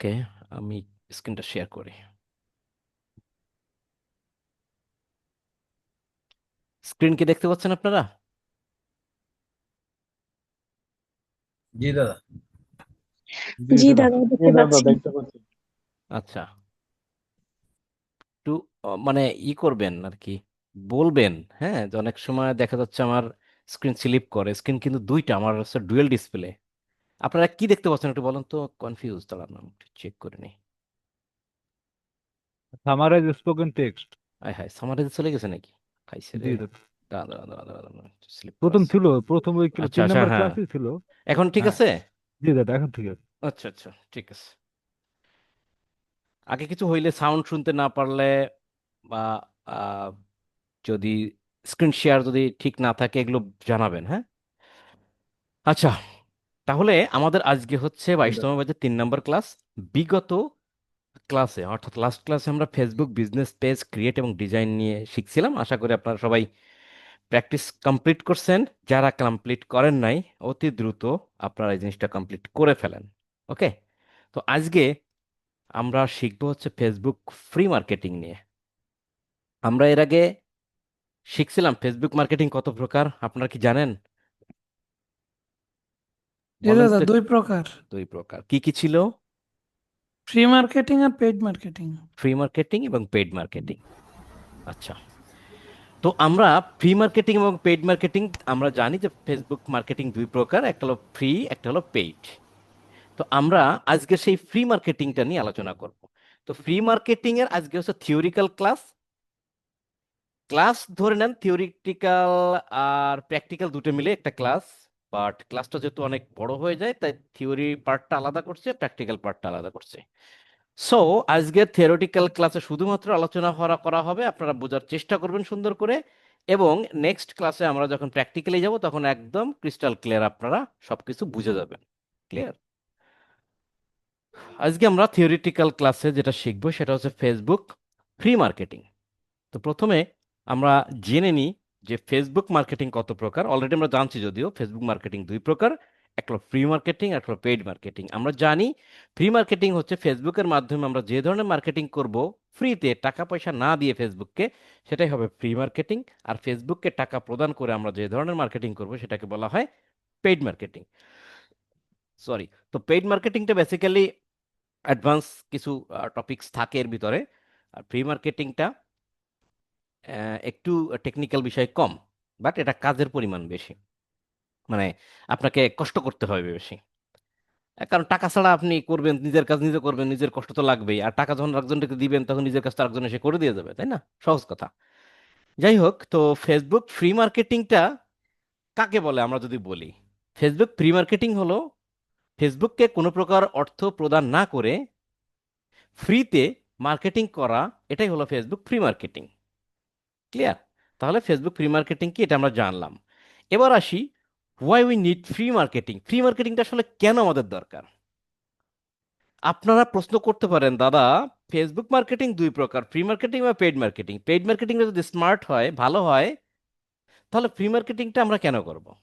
ওকে আমি স্ক্রিনটা শেয়ার করি। স্ক্রিন কি দেখতে পাচ্ছেন আপনারা? জি দাদা। জি দাদা দেখতে পাচ্ছি। আচ্ছা। একটু মানে ই করবেন আর কি বলবেন হ্যাঁ? যে অনেক সময় দেখা যাচ্ছে আমার স্ক্রিন স্লিপ করে স্ক্রিন কিন্তু দুইটা আমার হচ্ছে ডুয়েল ডিসপ্লে আপনারা কি দেখতে পাচ্ছেন একটু বলেন তো? কনফিউজ দাঁড়ান আমি একটু চেক করে নিই। সামারাইজ স্পোকেন টেক্সট আয় হায় সামারাইজ চলে গেছে নাকি? খাইছে রে দাঁড়া দাঁড়া দাঁড়া দাঁড়া প্রথম ছিল প্রথম ওই আচ্ছা, আচ্ছা, নম্বর হ্যাঁ। ক্লাসই ছিল? এখন ঠিক হ্যাঁ। আছে? জি দাদা এখন ঠিক আছে। আচ্ছা আচ্ছা ঠিক আছে। আগে কিছু হইলে সাউন্ড শুনতে না পারলে বা যদি স্ক্রিন শেয়ার যদি ঠিক না থাকে এগুলো জানাবেন হ্যাঁ? আচ্ছা। তাহলে আমাদের আজকে হচ্ছে বাইশতম বাজে তিন নম্বর ক্লাস বিগত ক্লাসে অর্থাৎ লাস্ট ক্লাসে আমরা ফেসবুক বিজনেস পেজ ক্রিয়েট এবং ডিজাইন নিয়ে শিখছিলাম। আশা করি আপনারা সবাই প্র্যাকটিস কমপ্লিট করছেন। যারা কমপ্লিট করেন নাই অতি দ্রুত আপনারা এই জিনিসটা কমপ্লিট করে ফেলেন। ওকে তো আজকে আমরা শিখব হচ্ছে ফেসবুক ফ্রি মার্কেটিং নিয়ে। আমরা এর আগে শিখছিলাম ফেসবুক মার্কেটিং কত প্রকার আপনারা কি জানেন? জি বলেন দাদা তো দুই প্রকার। দুই প্রকার। কি কি ছিল? ফ্রি মার্কেটিং আর পেইড মার্কেটিং ফ্রি মার্কেটিং এবং পেইড মার্কেটিং আচ্ছা। তো আমরা ফ্রি মার্কেটিং এবং পেইড মার্কেটিং আমরা জানি যে ফেসবুক মার্কেটিং দুই প্রকার একটা হলো ফ্রি একটা হলো পেইড তো আমরা আজকে সেই ফ্রি মার্কেটিংটা নিয়ে আলোচনা করব। তো ফ্রি মার্কেটিং এর আজকে হচ্ছে থিওরিক্যাল ক্লাস ক্লাস ধরে নেন থিওরিটিক্যাল আর প্র্যাকটিক্যাল দুটো মিলে একটা ক্লাস বাট ক্লাসটা যেহেতু অনেক বড় হয়ে যায়, তাই থিওরি পার্টটা আলাদা করছে প্র্যাকটিক্যাল পার্টটা আলাদা করছে। সো আজকে থিওরিটিক্যাল ক্লাসে শুধুমাত্র আলোচনা করা করা হবে, আপনারা বোঝার চেষ্টা করবেন সুন্দর করে। এবং নেক্সট ক্লাসে আমরা যখন প্র্যাকটিক্যালি যাব, তখন একদম ক্রিস্টাল ক্লিয়ার আপনারা সবকিছু বুঝে যাবেন। ক্লিয়ার আজকে আমরা থিওরিটিক্যাল ক্লাসে যেটা শিখব, সেটা হচ্ছে ফেসবুক ফ্রি মার্কেটিং তো প্রথমে আমরা জেনে নিই যে ফেসবুক মার্কেটিং কত প্রকার? অলরেডি আমরা জানছি যদিও ফেসবুক মার্কেটিং দুই প্রকার একটা হলো ফ্রি মার্কেটিং একটা হলো পেইড মার্কেটিং আমরা জানি ফ্রি মার্কেটিং হচ্ছে ফেসবুকের মাধ্যমে আমরা যে ধরনের মার্কেটিং করব ফ্রিতে টাকা পয়সা না দিয়ে ফেসবুককে সেটাই হবে ফ্রি মার্কেটিং আর ফেসবুককে টাকা প্রদান করে আমরা যে ধরনের মার্কেটিং করব, সেটাকে বলা হয় পেইড মার্কেটিং সরি তো পেইড মার্কেটিংটা বেসিক্যালি অ্যাডভান্স কিছু টপিকস থাকে এর ভিতরে। আর ফ্রি মার্কেটিংটা একটু টেকনিক্যাল বিষয় কম বাট এটা কাজের পরিমাণ বেশি। মানে আপনাকে কষ্ট করতে হবে বেশি। কারণ টাকা ছাড়া আপনি করবেন, নিজের কাজ নিজে করবেন, নিজের কষ্ট তো লাগবেই। আর টাকা যখন একজনকে দিবেন, তখন নিজের কাজটা আরেকজন এসে করে দিয়ে যাবে, তাই না? সহজ কথা। যাই হোক, তো ফেসবুক ফ্রি মার্কেটিংটা কাকে বলে আমরা যদি বলি? ফেসবুক ফ্রি মার্কেটিং হলো ফেসবুককে কোনো প্রকার অর্থ প্রদান না করে ফ্রিতে মার্কেটিং করা, এটাই হলো ফেসবুক ফ্রি মার্কেটিং ক্লিয়ার তাহলে ফেসবুক ফ্রি মার্কেটিং কি? এটা আমরা জানলাম। এবার আসি why we need free marketing free মার্কেটিংটা আসলে কেন আমাদের দরকার? আপনারা প্রশ্ন করতে পারেন, দাদা ফেসবুক মার্কেটিং দুই প্রকার ফ্রি মার্কেটিং বা পেইড মার্কেটিং পেইড মার্কেটিংটা যদি স্মার্ট হয়, ভালো হয়, তাহলে ফ্রি মার্কেটিংটা আমরা কেন করব?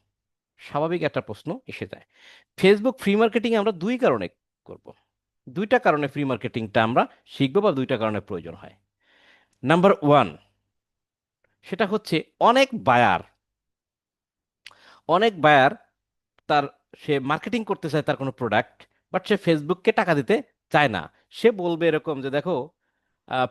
স্বাভাবিক একটা প্রশ্ন এসে যায়। ফেসবুক ফ্রি মার্কেটিং আমরা দুই কারণে করব। দুইটা কারণে ফ্রি মার্কেটিংটা আমরা শিখব বা দুইটা কারণে প্রয়োজন হয়। নাম্বার ওয়ান সেটা হচ্ছে অনেক বায়ার অনেক বায়ার তার, সে মার্কেটিং করতে চায় তার কোনো প্রোডাক্ট বাট সে ফেসবুককে টাকা দিতে চায় না। সে বলবে এরকম যে, দেখো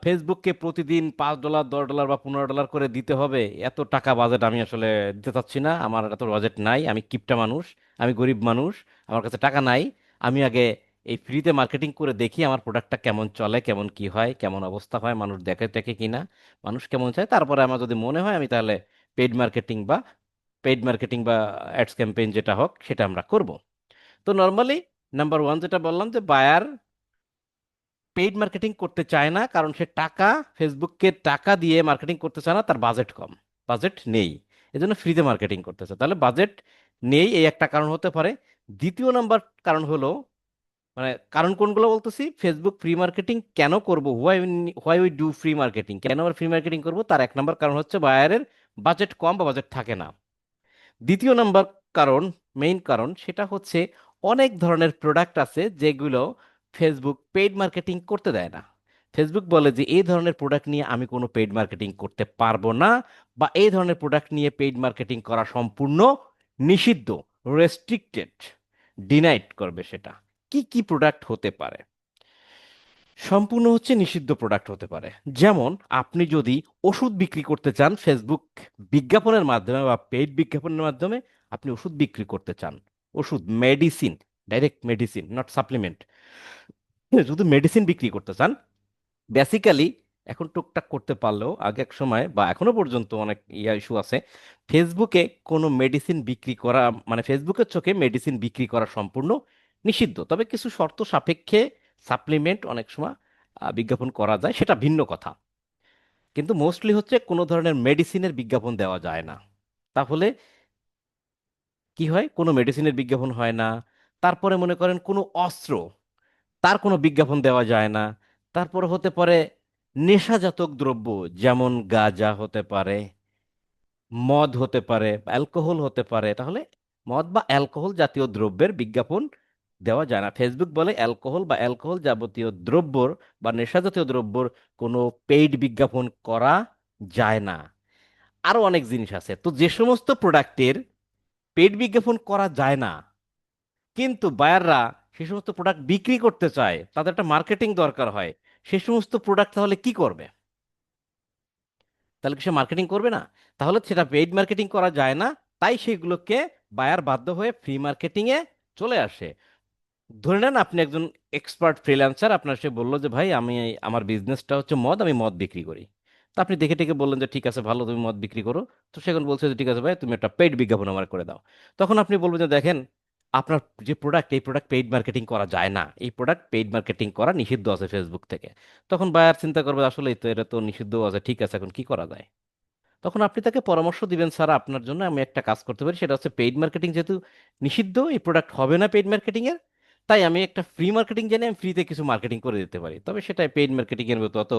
ফেসবুককে প্রতিদিন পাঁচ ডলার দশ ডলার বা পনেরো ডলার করে দিতে হবে। এত টাকা বাজেট আমি আসলে দিতে চাচ্ছি না। আমার এত বাজেট নাই। আমি কিপটা মানুষ, আমি গরিব মানুষ। আমার কাছে টাকা নাই। আমি আগে এই ফ্রিতে মার্কেটিং করে দেখি আমার প্রোডাক্টটা কেমন চলে, কেমন কি হয়, কেমন অবস্থা হয়, মানুষ দেখে টেকে কিনা, মানুষ কেমন চায়। তারপরে আমার যদি মনে হয় আমি তাহলে পেইড মার্কেটিং বা পেইড মার্কেটিং বা অ্যাডস ক্যাম্পেইন যেটা হোক সেটা আমরা করব। তো নর্মালি নাম্বার ওয়ান যেটা বললাম যে বায়ার পেইড মার্কেটিং করতে চায় না কারণ সে টাকা ফেসবুককে টাকা দিয়ে মার্কেটিং করতে চায় না, তার বাজেট কম বাজেট নেই। এজন্য ফ্রিতে মার্কেটিং করতে চায়। তাহলে বাজেট নেই, এই একটা কারণ হতে পারে। দ্বিতীয় নাম্বার কারণ হলো মানে কারণ কোনগুলো বলতেছি? ফেসবুক ফ্রি মার্কেটিং কেন করব? Why why we do free marketing কেন আমরা ফ্রি মার্কেটিং করব? তার এক নম্বর কারণ হচ্ছে বায়ারের বাজেট কম বা বাজেট থাকে না। দ্বিতীয় নম্বর কারণ মেইন কারণ, সেটা হচ্ছে অনেক ধরনের প্রোডাক্ট আছে যেগুলো ফেসবুক পেইড মার্কেটিং করতে দেয় না। ফেসবুক বলে যে, এই ধরনের প্রোডাক্ট নিয়ে আমি কোনো পেইড মার্কেটিং করতে পারব না বা এই ধরনের প্রোডাক্ট নিয়ে পেইড মার্কেটিং করা সম্পূর্ণ নিষিদ্ধ রেস্ট্রিক্টেড ডিনাইড করবে সেটা। কি কি প্রোডাক্ট হতে পারে? সম্পূর্ণ হচ্ছে নিষিদ্ধ প্রোডাক্ট হতে পারে। যেমন, আপনি যদি ওষুধ বিক্রি করতে চান ফেসবুক বিজ্ঞাপনের মাধ্যমে বা পেইড বিজ্ঞাপনের মাধ্যমে, আপনি ওষুধ বিক্রি করতে চান। ওষুধ medicine direct medicine not supplement শুধু মেডিসিন বিক্রি করতে চান বেসিক্যালি এখন টুকটাক করতে পারলেও আগে এক সময় বা এখনও পর্যন্ত অনেক ইয়া ইস্যু আছে। ফেসবুকে কোনো মেডিসিন বিক্রি করা মানে ফেসবুকের চোখে মেডিসিন বিক্রি করা সম্পূর্ণ নিষিদ্ধ। তবে কিছু শর্ত সাপেক্ষে সাপ্লিমেন্ট অনেক সময় বিজ্ঞাপন করা যায়, সেটা ভিন্ন কথা। কিন্তু মোস্টলি হচ্ছে কোনো ধরনের মেডিসিনের বিজ্ঞাপন দেওয়া যায় না। তাহলে কি হয়? কোনো মেডিসিনের বিজ্ঞাপন হয় না। তারপরে মনে করেন কোনো অস্ত্র, তার কোনো বিজ্ঞাপন দেওয়া যায় না। তারপরে হতে পারে নেশাজাতক দ্রব্য, যেমন গাঁজা হতে পারে, মদ হতে পারে অ্যালকোহল হতে পারে। তাহলে মদ বা অ্যালকোহল জাতীয় দ্রব্যের বিজ্ঞাপন দেওয়া যায় না। ফেসবুক বলে অ্যালকোহল বা অ্যালকোহল যাবতীয় দ্রব্যর বা নেশাজাতীয় দ্রব্যর কোনো পেইড বিজ্ঞাপন করা যায় না। আরও অনেক জিনিস আছে। তো যে সমস্ত প্রোডাক্টের পেইড বিজ্ঞাপন করা যায় না, কিন্তু বায়াররা সে সমস্ত প্রোডাক্ট বিক্রি করতে চায়, তাদের একটা মার্কেটিং দরকার হয়, সে সমস্ত প্রোডাক্ট তাহলে কি করবে? তাহলে কি সে মার্কেটিং করবে না? তাহলে সেটা পেইড মার্কেটিং করা যায় না, তাই সেগুলোকে বায়ার বাধ্য হয়ে ফ্রি মার্কেটিংয়ে চলে আসে। ধরে নেন আপনি একজন এক্সপার্ট ফ্রিল্যান্সার আপনার সে বলল যে, ভাই, আমি আমার বিজনেসটা হচ্ছে মদ, আমি মদ বিক্রি করি। তো আপনি দেখে টেকে বললেন যে, ঠিক আছে, ভালো, তুমি মদ বিক্রি করো। তো সেখানে বলছে যে, ঠিক আছে ভাই, তুমি একটা পেইড বিজ্ঞাপন আমার করে দাও। তখন আপনি বলবেন যে, দেখেন, আপনার যে প্রোডাক্ট এই প্রোডাক্ট পেইড মার্কেটিং করা যায় না। এই প্রোডাক্ট পেইড মার্কেটিং করা নিষিদ্ধ আছে ফেসবুক থেকে। তখন বায়ার চিন্তা করবে, আসলে তো, এটা তো নিষিদ্ধ আছে, ঠিক আছে, এখন কি করা যায়? তখন আপনি তাকে পরামর্শ দিবেন, স্যার, আপনার জন্য আমি একটা কাজ করতে পারি, সেটা হচ্ছে পেইড মার্কেটিং যেহেতু নিষিদ্ধ, এই প্রোডাক্ট হবে না পেইড মার্কেটিং এর তাই আমি একটা ফ্রি মার্কেটিং জানি আমি ফ্রিতে কিছু মার্কেটিং করে দিতে পারি। তবে সেটা পেইড মার্কেটিং এর মতো অত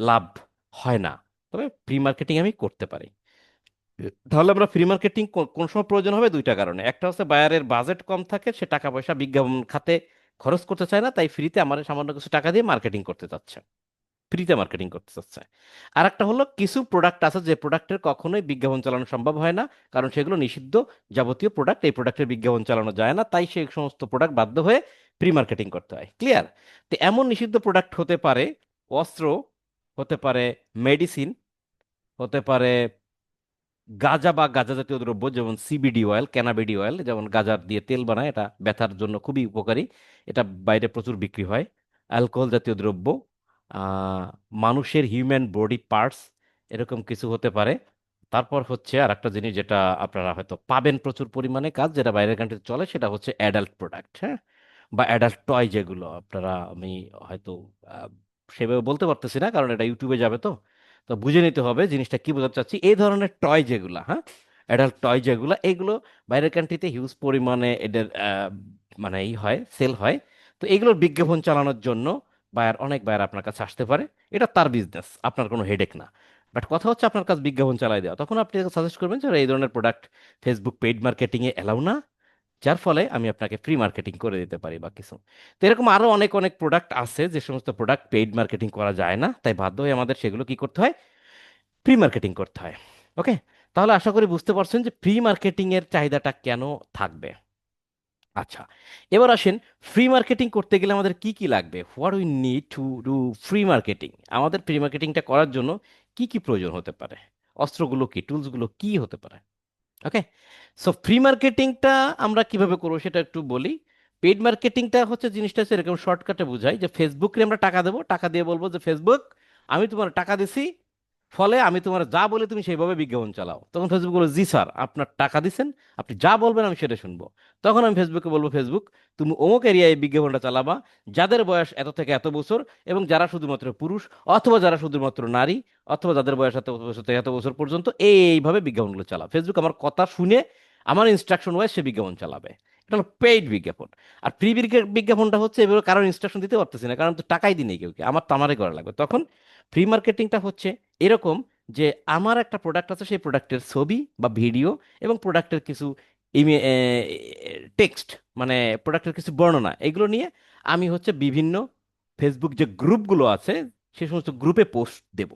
লাভ হয় না। তবে ফ্রি মার্কেটিং আমি করতে পারি। তাহলে আমরা ফ্রি মার্কেটিং কোন সময় প্রয়োজন হবে? দুইটা কারণে। একটা হচ্ছে বায়ারের বাজেট কম থাকে, সে টাকা পয়সা বিজ্ঞাপন খাতে খরচ করতে চায় না, তাই ফ্রিতে আমার সামান্য কিছু টাকা দিয়ে মার্কেটিং করতে চাচ্ছে। ফ্রিতে মার্কেটিং করতে চাচ্ছে। আর একটা হলো, কিছু প্রোডাক্ট আছে যে প্রোডাক্টের কখনোই বিজ্ঞাপন চালানো সম্ভব হয় না, কারণ সেগুলো নিষিদ্ধ যাবতীয় প্রোডাক্ট এই প্রোডাক্টের বিজ্ঞাপন চালানো যায় না, তাই সেই সমস্ত প্রোডাক্ট বাধ্য হয়ে প্রি মার্কেটিং করতে হয়। ক্লিয়ার তো এমন নিষিদ্ধ প্রোডাক্ট হতে পারে, অস্ত্র, হতে পারে মেডিসিন হতে পারে গাঁজা বা গাঁজা জাতীয় দ্রব্য, যেমন সিবিডি অয়েল ক্যানাবিডি অয়েল যেমন গাঁজার দিয়ে তেল বানায়, এটা ব্যথার জন্য খুবই উপকারী, এটা বাইরে প্রচুর বিক্রি হয়। অ্যালকোহল জাতীয় দ্রব্য মানুষের হিউম্যান বডি পার্টস এরকম কিছু হতে পারে। তারপর হচ্ছে আর একটা জিনিস যেটা আপনারা হয়তো পাবেন প্রচুর পরিমাণে কাজ, যেটা বাইরের কান্ট্রিতে চলে, সেটা হচ্ছে অ্যাডাল্ট প্রোডাক্ট হ্যাঁ? বা অ্যাডাল্ট টয় যেগুলো আপনারা আমি হয়তো সেভাবে বলতে পারতেছি না, কারণ এটা ইউটিউবে যাবে তো। তো বুঝে নিতে হবে জিনিসটা কি বোঝাতে চাচ্ছি। এই ধরনের টয় যেগুলো হ্যাঁ? অ্যাডাল্ট টয় যেগুলো, এগুলো বাইরের কান্ট্রিতে হিউজ পরিমাণে এদের মানে ই হয় সেল হয়। তো এগুলোর বিজ্ঞাপন চালানোর জন্য বায়ার অনেক বায়ার আপনার কাছে আসতে পারে, এটা তার বিজনেস আপনার কোনো হেডেক না। বাট কথা হচ্ছে আপনার কাছে বিজ্ঞাপন চালাই দেওয়া, তখন আপনি সাজেস্ট করবেন যে এই ধরনের প্রোডাক্ট ফেসবুক পেইড মার্কেটিং এ এলাও না, যার ফলে আমি আপনাকে ফ্রি মার্কেটিং করে দিতে পারি বা কিছু। তো এরকম আরও অনেক অনেক প্রোডাক্ট আছে, যে সমস্ত প্রোডাক্ট পেইড মার্কেটিং করা যায় না, তাই বাধ্য হয়ে আমাদের সেগুলো কি করতে হয়? ফ্রি মার্কেটিং করতে হয়। ওকে তাহলে আশা করি বুঝতে পারছেন যে ফ্রি মার্কেটিং এর চাহিদাটা কেন থাকবে? আচ্ছা এবার আসেন ফ্রি মার্কেটিং করতে গেলে আমাদের কি কি লাগবে? What we need to do free marketing আমাদের ফ্রি মার্কেটিংটা করার জন্য কি কি প্রয়োজন হতে পারে? অস্ত্রগুলো কি? টুলসগুলো কি হতে পারে? ওকে সো ফ্রি মার্কেটিংটা আমরা কীভাবে করব সেটা একটু বলি। পেড মার্কেটিংটা হচ্ছে জিনিসটা হচ্ছে এরকম শর্টকাটে বোঝাই যে ফেসবুকে আমরা টাকা দেবো। টাকা দিয়ে বলব যে ফেসবুক আমি তোমার টাকা দিছি ফলে আমি তোমার যা বলে তুমি সেইভাবে বিজ্ঞাপন চালাও। তখন ফেসবুক বলব জি স্যার, আপনার টাকা দিছেন, আপনি যা বলবেন আমি সেটা শুনব। তখন আমি ফেসবুকে বলব ফেসবুক তুমি অমুক এরিয়ায় বিজ্ঞাপনটা চালাবা, যাদের বয়স এত থেকে এত বছর এবং যারা শুধুমাত্র পুরুষ অথবা যারা শুধুমাত্র নারী অথবা যাদের বয়স এত বছর থেকে এত বছর পর্যন্ত এইভাবে বিজ্ঞাপনগুলো চালা ফেসবুক আমার কথা শুনে, আমার ইনস্ট্রাকশন ওয়াইজ সে বিজ্ঞাপন চালাবে। এটা হলো পেইড বিজ্ঞাপন। আর ফ্রি বিজ্ঞাপনটা হচ্ছে এবার কারোর ইনস্ট্রাকশন দিতে পারতেছি না, কারণ তো টাকাই দিই কেউ আমার তো আমারই করা লাগবে। তখন ফ্রি মার্কেটিংটা হচ্ছে এরকম যে আমার একটা প্রোডাক্ট আছে, সেই প্রোডাক্টের ছবি বা ভিডিও এবং প্রোডাক্টের কিছু ইমে টেক্সট মানে প্রোডাক্টের কিছু বর্ণনা, এগুলো নিয়ে আমি হচ্ছে বিভিন্ন ফেসবুক যে গ্রুপগুলো আছে, সে সমস্ত গ্রুপে পোস্ট দেব।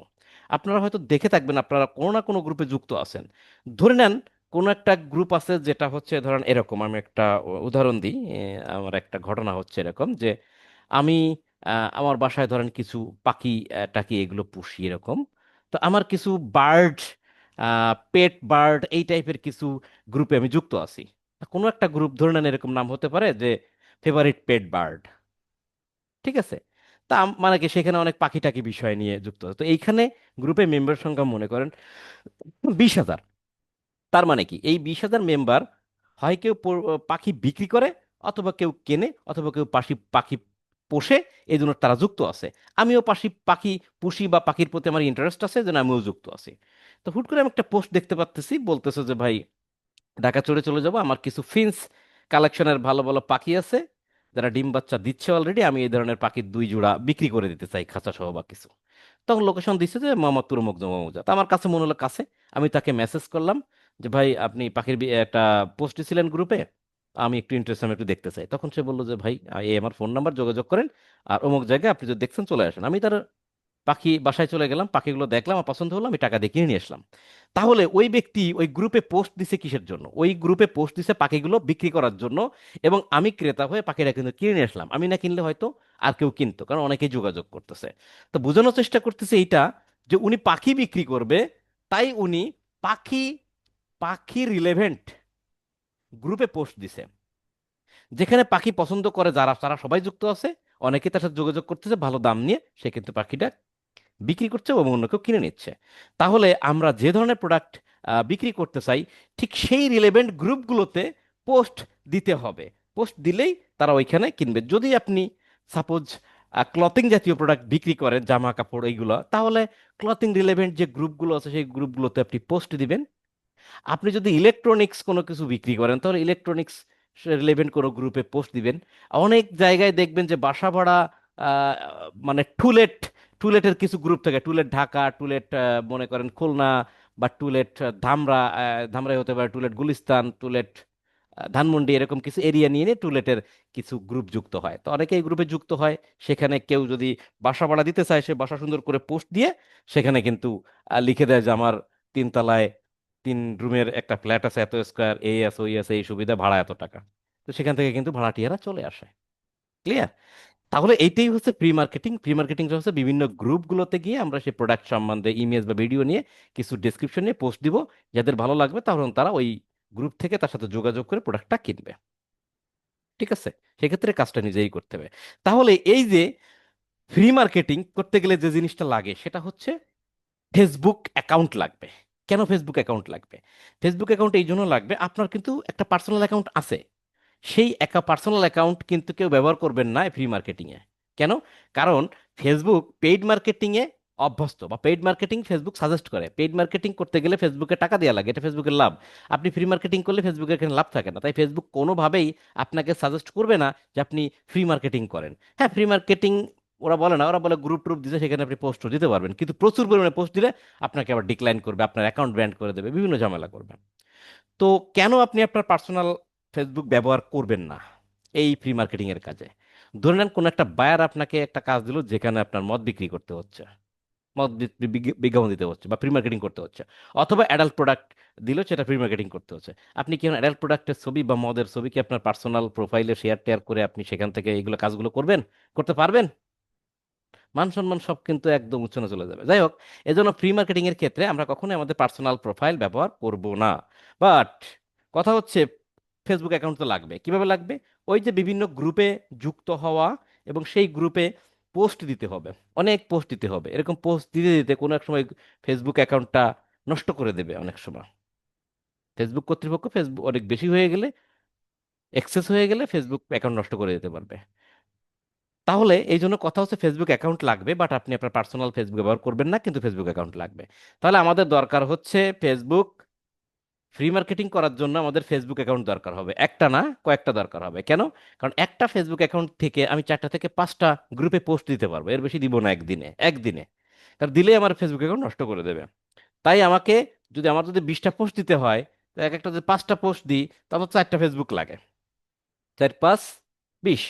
আপনারা হয়তো দেখে থাকবেন, আপনারা কোনো না কোনো গ্রুপে যুক্ত আছেন। ধরে নেন কোনো একটা গ্রুপ আছে যেটা হচ্ছে, ধরেন এরকম, আমি একটা উদাহরণ দিই আমার একটা ঘটনা হচ্ছে এরকম যে, আমি আমার বাসায় ধরেন কিছু পাখি টাকি এগুলো পুষি এরকম। তো আমার কিছু বার্ড পেট বার্ড এই টাইপের কিছু গ্রুপে আমি যুক্ত আছি। কোনো একটা গ্রুপ ধরে নেন এরকম নাম হতে পারে যে ফেভারিট পেট বার্ড ঠিক আছে? তা মানে কি সেখানে অনেক পাখি টাকি বিষয় নিয়ে যুক্ত। আছে তো এইখানে গ্রুপে মেম্বার সংখ্যা মনে করেন বিশ হাজার। তার মানে কি? এই বিশ হাজার মেম্বার হয় কেউ পাখি বিক্রি করে অথবা কেউ কেনে অথবা কেউ পাখি পাখি পোষে, এই জন্য তারা যুক্ত আছে। আমিও পাখি পাখি পুষি বা পাখির প্রতি আমার ইন্টারেস্ট আছে যেন আমিও যুক্ত আছি। তো হুট করে আমি একটা পোস্ট দেখতে পাচ্তেছি বলতেছে যে, ভাই, ঢাকা চড়ে চলে যাব, আমার কিছু ফিন্স কালেকশনের ভালো ভালো পাখি আছে, যারা ডিম বাচ্চা দিচ্ছে অলরেডি আমি এই ধরনের পাখির দুই জোড়া বিক্রি করে দিতে চাই খাঁচা সহ বা কিছু। তখন লোকেশন দিচ্ছে যে, মোহাম্মদপুর মুগ্ধ মৌজা। তো আমার কাছে মনে হলো, কাছে। আমি তাকে মেসেজ করলাম যে, ভাই, আপনি পাখির একটা পোস্ট দিছিলেন গ্রুপে আমি একটু ইন্টারেস্ট আমি একটু দেখতে চাই। তখন সে বলল যে, ভাই, এই আমার ফোন নাম্বার যোগাযোগ করেন, আর অমুক জায়গায় আপনি যদি দেখছেন চলে আসেন। আমি তার পাখি বাসায় চলে গেলাম, পাখিগুলো দেখলাম, আমার পছন্দ হলো, আমি টাকা দিয়ে কিনে নিয়ে আসলাম। তাহলে ওই ব্যক্তি ওই গ্রুপে পোস্ট দিছে কিসের জন্য? ওই গ্রুপে পোস্ট দিছে পাখিগুলো বিক্রি করার জন্য, এবং আমি ক্রেতা হয়ে পাখিটা কিন্তু কিনে নিয়ে আসলাম। আমি না কিনলে হয়তো আর কেউ কিনতো, কারণ অনেকেই যোগাযোগ করতেছে। তো বোঝানোর চেষ্টা করতেছে এইটা, যে উনি পাখি বিক্রি করবে, তাই উনি পাখি পাখি রিলেভেন্ট গ্রুপে পোস্ট দিছে। যেখানে পাখি পছন্দ করে যারা, তারা সবাই যুক্ত আছে, অনেকে তার সাথে যোগাযোগ করতেছে, ভালো দাম নিয়ে সে কিন্তু পাখিটা বিক্রি করছে এবং অন্য কেউ কিনে নিচ্ছে। তাহলে আমরা যে ধরনের প্রোডাক্ট বিক্রি করতে চাই, ঠিক সেই রিলেভেন্ট গ্রুপগুলোতে পোস্ট দিতে হবে। পোস্ট দিলেই তারা ওইখানে কিনবে। যদি আপনি সাপোজ ক্লথিং জাতীয় প্রোডাক্ট বিক্রি করেন, জামা কাপড়, এইগুলো, তাহলে ক্লথিং রিলেভেন্ট যে গ্রুপগুলো আছে, সেই গ্রুপগুলোতে আপনি পোস্ট দিবেন। আপনি যদি ইলেকট্রনিক্স কোনো কিছু বিক্রি করেন, তাহলে ইলেকট্রনিক্স রিলেভেন্ট কোনো গ্রুপে পোস্ট দিবেন। অনেক জায়গায় দেখবেন যে বাসা ভাড়া মানে টুলেট, টুলেটের কিছু গ্রুপ থাকে। টুলেট ঢাকা, টুলেট মনে করেন খুলনা বা টুলেট ধামরা ধামরাই হতে পারে, টুলেট গুলিস্তান, টুলেট ধানমন্ডি এরকম কিছু এরিয়া নিয়ে নিয়ে টুলেটের কিছু গ্রুপ যুক্ত হয়। তো অনেকে এই গ্রুপে যুক্ত হয়। সেখানে কেউ যদি বাসা ভাড়া দিতে চায়, সে বাসা সুন্দর করে পোস্ট দিয়ে সেখানে কিন্তু লিখে দেয় যে আমার তিনতলায় তিন রুমের একটা ফ্ল্যাট আছে, এত স্কোয়ার এই আছে, ওই আছে, এই সুবিধা, ভাড়া এত টাকা। তো সেখান থেকে কিন্তু ভাড়াটিয়ারা চলে আসে। ক্লিয়ার তাহলে এইটাই হচ্ছে প্রি মার্কেটিং প্রি মার্কেটিংটা হচ্ছে বিভিন্ন গ্রুপগুলোতে গিয়ে আমরা সেই প্রোডাক্ট সম্বন্ধে ইমেজ বা ভিডিও নিয়ে কিছু ডেসক্রিপশন নিয়ে পোস্ট দিব। যাদের ভালো লাগবে তখন তারা ওই গ্রুপ থেকে তার সাথে যোগাযোগ করে প্রোডাক্টটা কিনবে। ঠিক আছে? সেক্ষেত্রে কাজটা নিজেই করতে হবে। তাহলে এই যে ফ্রি মার্কেটিং করতে গেলে যে জিনিসটা লাগে সেটা হচ্ছে ফেসবুক অ্যাকাউন্ট লাগবে। কেন ফেসবুক অ্যাকাউন্ট লাগবে? ফেসবুক অ্যাকাউন্ট এই জন্য লাগবে, আপনার কিন্তু একটা পার্সোনাল অ্যাকাউন্ট আছে। সেই একা পার্সোনাল অ্যাকাউন্ট কিন্তু কেউ ব্যবহার করবেন না ফ্রি মার্কেটিংয়ে কেন? কারণ ফেসবুক পেইড মার্কেটিংয়ে অভ্যস্ত বা পেইড মার্কেটিং ফেসবুক সাজেস্ট করে। পেইড মার্কেটিং করতে গেলে ফেসবুকে টাকা দেওয়া লাগে, এটা ফেসবুকের লাভ। আপনি ফ্রি মার্কেটিং করলে ফেসবুকের এখানে লাভ থাকে না। তাই ফেসবুক কোনোভাবেই আপনাকে সাজেস্ট করবে না যে আপনি ফ্রি মার্কেটিং করেন। হ্যাঁ ফ্রি মার্কেটিং ওরা বলে না, ওরা বলে গ্রুপ ট্রুপ দিতে সেখানে আপনি পোস্টও দিতে পারবেন। কিন্তু প্রচুর পরিমাণে পোস্ট দিলে আপনাকে আবার ডিক্লাইন করবে, আপনার অ্যাকাউন্ট ব্যান্ড করে দেবে, বিভিন্ন ঝামেলা করবে। তো কেন আপনি আপনার পার্সোনাল ফেসবুক ব্যবহার করবেন না এই ফ্রি মার্কেটিংয়ের কাজে? ধরে নেন কোনো একটা বায়ার আপনাকে একটা কাজ দিল, যেখানে আপনার মদ বিক্রি করতে হচ্ছে, মদ বিজ্ঞাপন দিতে হচ্ছে বা প্রি মার্কেটিং করতে হচ্ছে, অথবা অ্যাডাল্ট প্রোডাক্ট দিল, সেটা প্রি মার্কেটিং করতে হচ্ছে। আপনি কি অ্যাডাল্ট প্রোডাক্টের ছবি বা মদের ছবি কি আপনার পার্সোনাল প্রোফাইলে শেয়ার টেয়ার করে আপনি সেখান থেকে এইগুলো কাজগুলো করবেন? করতে পারবেন? মান সম্মান সব কিন্তু একদম উচ্চনে চলে যাবে। যাই হোক এজন্য ফ্রি মার্কেটিং এর ক্ষেত্রে আমরা কখনোই আমাদের পার্সোনাল প্রোফাইল ব্যবহার করব না। বাট কথা হচ্ছে ফেসবুক অ্যাকাউন্ট তো লাগবে। কীভাবে লাগবে? ওই যে বিভিন্ন গ্রুপে যুক্ত হওয়া এবং সেই গ্রুপে পোস্ট দিতে হবে। অনেক পোস্ট দিতে হবে। এরকম পোস্ট দিতে দিতে কোনো এক সময় ফেসবুক অ্যাকাউন্টটা নষ্ট করে দেবে অনেক সময়। ফেসবুক কর্তৃপক্ষ ফেসবুক অনেক বেশি হয়ে গেলে এক্সেস হয়ে গেলে ফেসবুক অ্যাকাউন্ট নষ্ট করে দিতে পারবে। তাহলে এই জন্য কথা হচ্ছে ফেসবুক অ্যাকাউন্ট লাগবে বাট আপনি আপনার পার্সোনাল ফেসবুক ব্যবহার করবেন না, কিন্তু ফেসবুক অ্যাকাউন্ট লাগবে। তাহলে আমাদের দরকার হচ্ছে ফেসবুক ফ্রি মার্কেটিং করার জন্য আমাদের ফেসবুক অ্যাকাউন্ট দরকার হবে। একটা না, কয়েকটা দরকার হবে। কেন? কারণ একটা ফেসবুক অ্যাকাউন্ট থেকে আমি চারটা থেকে পাঁচটা গ্রুপে পোস্ট দিতে পারব, এর বেশি দিব না একদিনে একদিনে। কারণ দিলেই আমার ফেসবুক অ্যাকাউন্ট নষ্ট করে দেবে। তাই আমাকে যদি আমার যদি বিশটা পোস্ট দিতে হয় এক একটা যদি পাঁচটা পোস্ট দিই, তাহলে চারটা ফেসবুক লাগে। চার পাঁচ, বিশ।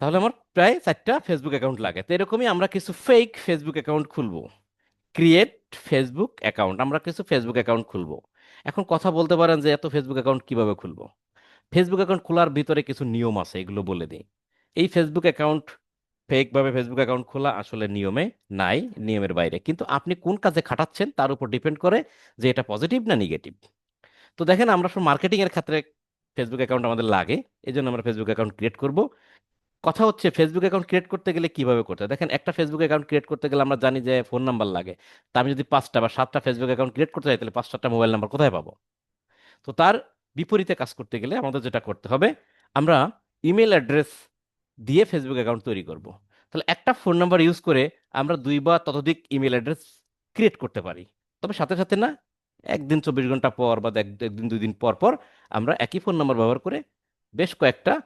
তাহলে আমার প্রায় চারটা ফেসবুক অ্যাকাউন্ট লাগে। তো এরকমই আমরা কিছু ফেক ফেসবুক অ্যাকাউন্ট খুলবো। ক্রিয়েট ফেসবুক অ্যাকাউন্ট আমরা কিছু ফেসবুক অ্যাকাউন্ট খুলবো। এখন কথা বলতে পারেন যে এত ফেসবুক অ্যাকাউন্ট কীভাবে খুলবো? ফেসবুক অ্যাকাউন্ট খোলার ভিতরে কিছু নিয়ম আছে, এগুলো বলে দিই। এই ফেসবুক অ্যাকাউন্ট ফেকভাবে ফেসবুক অ্যাকাউন্ট খোলা আসলে নিয়মে নাই, নিয়মের বাইরে। কিন্তু আপনি কোন কাজে খাটাচ্ছেন তার উপর ডিপেন্ড করে যে এটা পজিটিভ না নেগেটিভ তো দেখেন আমরা সব মার্কেটিং এর ক্ষেত্রে ফেসবুক অ্যাকাউন্ট আমাদের লাগে এই জন্য আমরা ফেসবুক অ্যাকাউন্ট ক্রিয়েট করব। কথা হচ্ছে ফেসবুক অ্যাকাউন্ট ক্রিয়েট করতে গেলে কীভাবে করতে? দেখেন, একটা ফেসবুক অ্যাকাউন্ট ক্রিয়েট করতে গেলে আমরা জানি যে ফোন নাম্বার লাগে। তা আমি যদি পাঁচটা বা সাতটা ফেসবুক অ্যাকাউন্ট ক্রিয়েট করতে চাই, তাহলে পাঁচ সাতটা মোবাইল নাম্বার কোথায় পাবো? তো তার বিপরীতে কাজ করতে গেলে আমাদের যেটা করতে হবে, আমরা ইমেল অ্যাড্রেস দিয়ে ফেসবুক অ্যাকাউন্ট তৈরি করব। তাহলে একটা ফোন নাম্বার ইউজ করে আমরা দুই বা ততোধিক ইমেল অ্যাড্রেস ক্রিয়েট করতে পারি। তবে সাথে সাথে না, একদিন চব্বিশ ঘণ্টা পর বা এক- একদিন, দুই দিন পর পর আমরা একই ফোন নাম্বার ব্যবহার করে বেশ কয়েকটা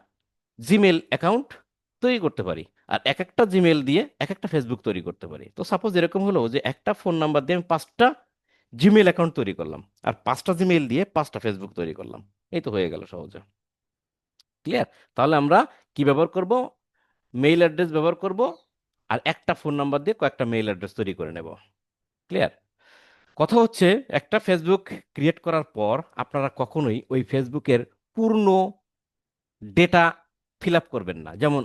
জিমেল অ্যাকাউন্ট তৈরি করতে পারি। আর এক একটা জিমেল দিয়ে এক একটা ফেসবুক তৈরি করতে পারি। তো সাপোজ এরকম হলো যে একটা ফোন নাম্বার দিয়ে আমি পাঁচটা জিমেল অ্যাকাউন্ট তৈরি করলাম। আর পাঁচটা জিমেল দিয়ে পাঁচটা ফেসবুক তৈরি করলাম। এই তো হয়ে গেল সহজে। ক্লিয়ার তাহলে আমরা কি ব্যবহার করব? মেইল অ্যাড্রেস ব্যবহার করব। আর একটা ফোন নাম্বার দিয়ে কয়েকটা মেইল অ্যাড্রেস তৈরি করে নেব। ক্লিয়ার কথা হচ্ছে একটা ফেসবুক ক্রিয়েট করার পর আপনারা কখনোই ওই ফেসবুকের পূর্ণ ডেটা ফিল আপ করবেন না। যেমন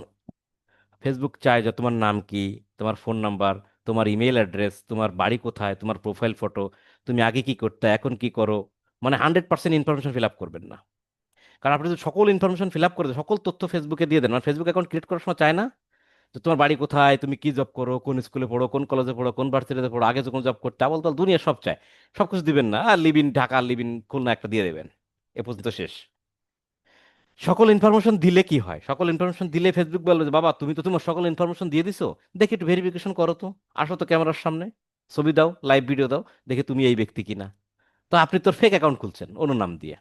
ফেসবুক চায় যে তোমার নাম কি, তোমার ফোন নাম্বার তোমার ইমেল অ্যাড্রেস তোমার বাড়ি কোথায়, তোমার প্রোফাইল ফটো তুমি আগে কি করতে, এখন কি করো? মানে hundred percent information fill up করবেন না। কারণ আপনি যদি সকল ইনফরমেশন ফিল আপ করে সকল তথ্য ফেসবুকে দিয়ে দেন মানে ফেসবুক অ্যাকাউন্ট ক্রিয়েট করার সময় চায় না? তো তোমার বাড়ি কোথায়, তুমি কি জব করো, কোন স্কুলে পড়ো, কোন কলেজে পড়ো, কোন ভার্সিটিতে পড়ো, আগে যখন জব করতে, আবল তাল দুনিয়া সব চায়। সব কিছু দিবেন না, আর লিভিন ঢাকা লিভিন খুলনা একটা দিয়ে দেবেন। এ পর্যন্ত শেষ। সকল ইনফরমেশন দিলে কি হয়? সকল ইনফরমেশন দিলে ফেসবুক বলবে যে, বাবা, তুমি তো তোমার সকল ইনফরমেশন দিয়ে দিছো। দেখি একটু ভেরিফিকেশন করো তো। আসো তো ক্যামেরার সামনে। ছবি দাও লাইভ ভিডিও দাও। দেখে তুমি এই ব্যক্তি কিনা। তো আপনি তোর ফেক অ্যাকাউন্ট খুলছেন অন্য নাম দিয়ে।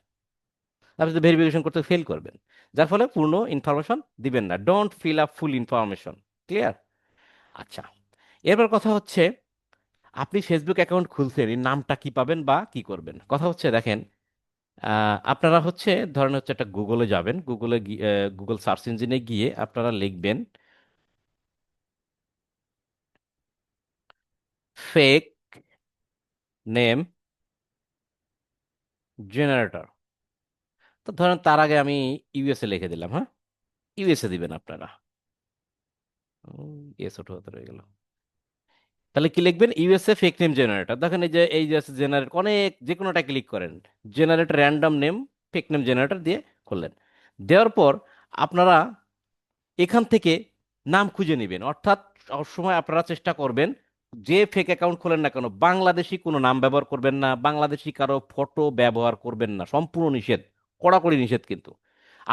আপনি তো ভেরিফিকেশন করতে ফেল করবেন। যার ফলে পূর্ণ ইনফরমেশন দিবেন না। Don't fill up full information clear আচ্ছা এরপর কথা হচ্ছে, আপনি ফেসবুক অ্যাকাউন্ট খুলছেন এই নামটা কি পাবেন বা কি করবেন? কথা হচ্ছে, দেখেন আপনারা হচ্ছে ধরেন হচ্ছে একটা গুগলে যাবেন গুগলে গুগল সার্চ ইঞ্জিনে গিয়ে আপনারা লিখবেন ফেক নেম জেনারেটর তো ধরেন তার আগে আমি ইউএসএ লিখে দিলাম হ্যাঁ? ইউএসএ দিবেন আপনারা। ছোট হতে রয়ে গেল। তাহলে কি লিখবেন? ইউএসএ ফেক নেম জেনারেটর দেখেন এই যে এই যে জেনারেট অনেক যে কোনোটা ক্লিক করেন। Generate random name fake name generator দিয়ে করলেন। দেওয়ার পর আপনারা এখান থেকে নাম খুঁজে নেবেন। অর্থাৎ সবসময় আপনারা চেষ্টা করবেন যে ফেক অ্যাকাউন্ট খোলেন না কেন, বাংলাদেশি কোনো নাম ব্যবহার করবেন না, বাংলাদেশি কারও ফটো ব্যবহার করবেন না। সম্পূর্ণ নিষেধ, কড়াকড়ি নিষেধ কিন্তু।